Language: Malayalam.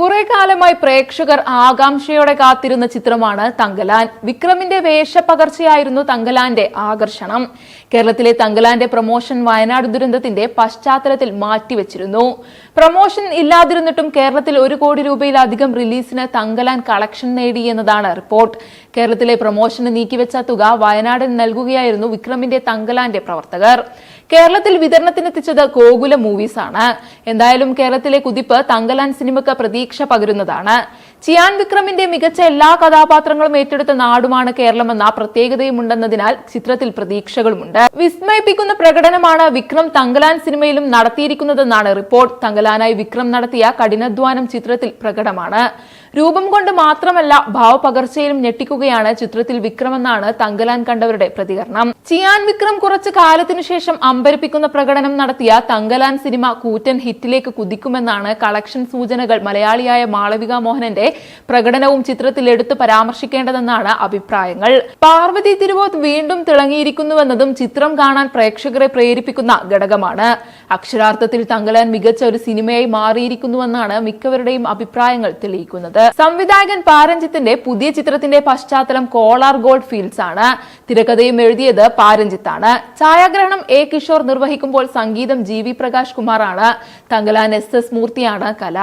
കുറെ കാലമായി പ്രേക്ഷകർ ആകാംക്ഷയോടെ കാത്തിരുന്ന ചിത്രമാണ് തങ്കലാൻ. വിക്രമിന്റെ വേഷപ്പകർച്ചയായിരുന്നു തങ്കലാന്റെ ആകർഷണം. കേരളത്തിലെ തങ്കലാന്റെ പ്രൊമോഷൻ വയനാട് ദുരന്തത്തിന്റെ പശ്ചാത്തലത്തിൽ മാറ്റിവെച്ചിരുന്നു. പ്രൊമോഷൻ ഇല്ലാതിരുന്നിട്ടും കേരളത്തിൽ ഒരു കോടി രൂപയിലധികം റിലീസിന് തങ്കലാൻ കളക്ഷൻ നേടി എന്നതാണ് റിപ്പോർട്ട്. കേരളത്തിലെ പ്രൊമോഷന് നീക്കിവെച്ച തുക വയനാടിന് നൽകുകയായിരുന്നു വിക്രമിന്റെ തങ്കലാന്റെ പ്രവർത്തകർ. കേരളത്തിൽ വിതരണത്തിനെത്തിച്ചത് ഗോകുല മൂവീസാണ് എന്തായാലും കേരളത്തിലെ കുതിപ്പ് തങ്കലാൻ സിനിമയ്ക്ക് പ്രതീക്ഷ പകരുന്നതാണ്. ചിയാൻ വിക്രമിന്റെ മികച്ച എല്ലാ കഥാപാത്രങ്ങളും ഏറ്റെടുത്ത നാടുമാണ് കേരളമെന്ന പ്രത്യേകതയുമുണ്ടെന്നതിനാൽ ചിത്രത്തിൽ പ്രതീക്ഷകളുമുണ്ട്. വിസ്മയിപ്പിക്കുന്ന പ്രകടനമാണ് വിക്രം തങ്കലാൻ സിനിമയിലും നടത്തിയിരിക്കുന്നതെന്നാണ് റിപ്പോർട്ട്. തങ്കലാനായി വിക്രം നടത്തിയ കഠിനാധ്വാനം ചിത്രത്തിൽ പ്രകടമാണ്. രൂപം കൊണ്ട് മാത്രമല്ല ഭാവപകർച്ചയിലും ഞെട്ടിക്കുകയാണ് ചിത്രത്തിൽ വിക്രം എന്നാണ് തങ്കലാൻ കണ്ടവരുടെ പ്രതികരണം. ചിയാൻ വിക്രം കുറച്ചു കാലത്തിനു ശേഷം അമ്പരിപ്പിക്കുന്ന പ്രകടനം നടത്തിയ തങ്കലാൻ സിനിമ കൂറ്റൻ ഹിറ്റിലേക്ക് കുതിക്കുമെന്നാണ് കളക്ഷൻ സൂചനകൾ മലയാളിയായ മാളവിക മോഹനന്റെ പ്രകടനവും ചിത്രത്തിൽ എടുത്തു പരാമർശിക്കേണ്ടതെന്നാണ് അഭിപ്രായങ്ങൾ. പാർവതി തിരുവോത്ത് വീണ്ടും തിളങ്ങിയിരിക്കുന്നുവെന്നതും ചിത്രം കാണാൻ പ്രേക്ഷകരെ പ്രേരിപ്പിക്കുന്ന ഘടകമാണ്. അക്ഷരാർത്ഥത്തിൽ തങ്കലാൻ മികച്ച ഒരു സിനിമയായി മാറിയിരിക്കുന്നുവെന്നാണ് മിക്കവരുടെയും അഭിപ്രായങ്ങൾ തെളിയിക്കുന്നത്. സംവിധായകൻ പാരഞ്ജിത്തിന്റെ പുതിയ ചിത്രത്തിന്റെ പശ്ചാത്തലം കോളാർ ഗോൾഡ് ഫീൽഡ്സ് ആണ് തിരക്കഥയും എഴുതിയത് പാരഞ്ജിത്താണ്. ഛായാഗ്രഹണം എ കിഷോർ നിർവഹിക്കുമ്പോൾ സംഗീതം ജി വി പ്രകാശ് കുമാറാണ്. തങ്കലാൻ എസ് എസ് മൂർത്തിയാണ് കല.